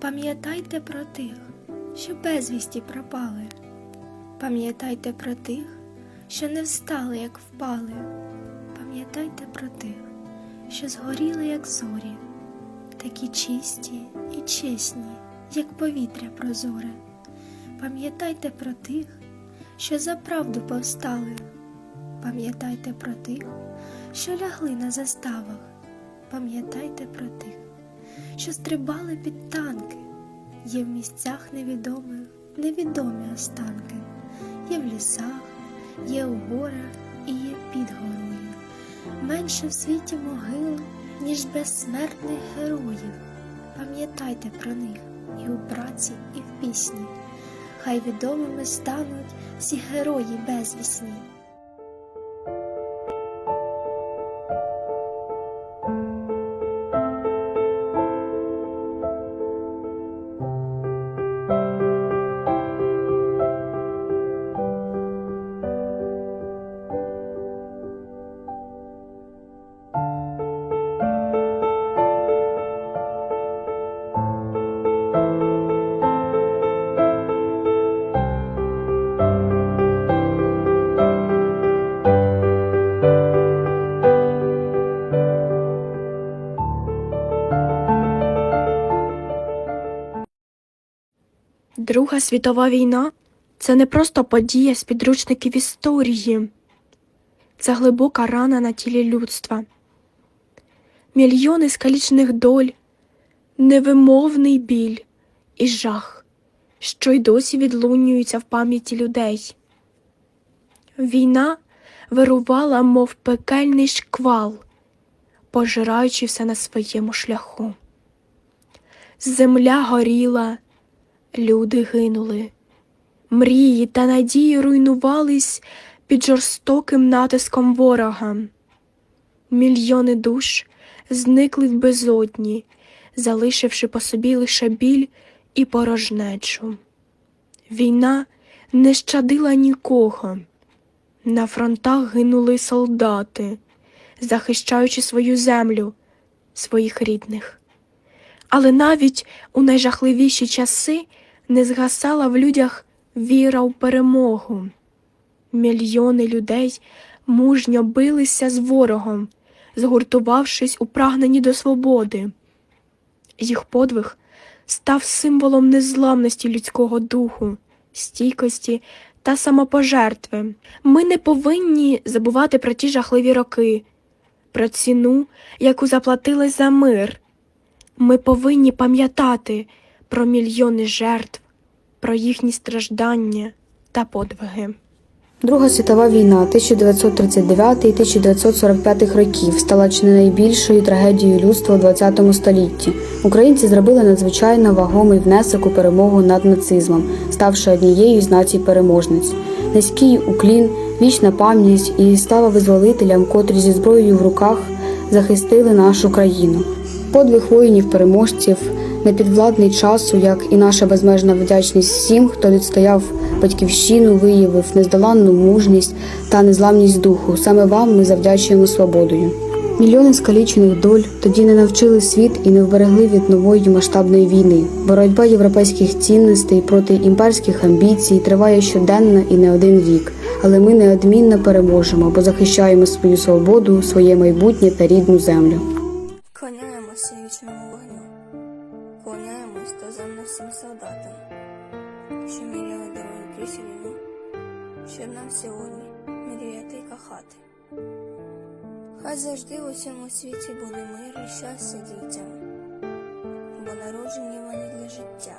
Пам'ятайте про тих, що безвісті пропали. Пам'ятайте про тих, що не встали, як впали. Пам'ятайте про тих, що згоріли, як зорі, такі чисті і чесні, як повітря прозоре. Пам'ятайте про тих, що за правду повстали. Пам'ятайте про тих, що лягли на заставах. Пам'ятайте про тих, що стрибали під танки. Є в місцях невідомих невідомі останки. Є в лісах, є у горах і є під горою. Менше в світі могил, ніж безсмертних героїв. Пам'ятайте про них і у праці, і в пісні. Хай відомими стануть всі герої безвісні. Друга світова війна це не просто подія з підручників історії, це глибока рана на тілі людства. Мільйони скалічних доль, невимовний біль і жах, що й досі відлунюються в пам'яті людей. Війна вирувала, мов пекельний шквал, пожираючи все на своєму шляху. Земля горіла. Люди гинули, мрії та надії руйнувались під жорстоким натиском ворога. Мільйони душ зникли в безодні, залишивши по собі лише біль і порожнечу. Війна не щадила нікого. На фронтах гинули солдати, захищаючи свою землю, своїх рідних. Але навіть у найжахливіші часи не згасала в людях віра в перемогу. Мільйони людей мужньо билися з ворогом, згуртувавшись у прагненні до свободи. Їх подвиг став символом незламності людського духу, стійкості та самопожертви. Ми не повинні забувати про ті жахливі роки, про ціну, яку заплатили за мир. Ми повинні пам'ятати про мільйони жертв, про їхні страждання та подвиги. Друга світова війна 1939-1945 років стала чи не найбільшою трагедією людства у ХХ столітті. Українці зробили надзвичайно вагомий внесок у перемогу над нацизмом, ставши однією з націй переможниць. Низький уклін, вічна пам'ять і слава визволителям, котрі зі зброєю в руках захистили нашу країну. Подвиг воїнів-переможців непідвладний часу, як і наша безмежна вдячність всім, хто відстояв батьківщину, виявив нездоланну мужність та незламність духу. Саме вам ми завдячуємо свободою. Мільйони скалічених доль тоді не навчили світ і не вберегли від нової масштабної війни. Боротьба європейських цінностей проти імперських амбіцій триває щоденно і не один рік. Але ми неодмінно переможемо, бо захищаємо свою свободу, своє майбутнє та рідну землю. Що міряла дорогу крізь війну, щоб нам сьогодні мріяти й кохати. Хай завжди у цьому світі буде мир і щастя дітям, бо народжені вони для життя.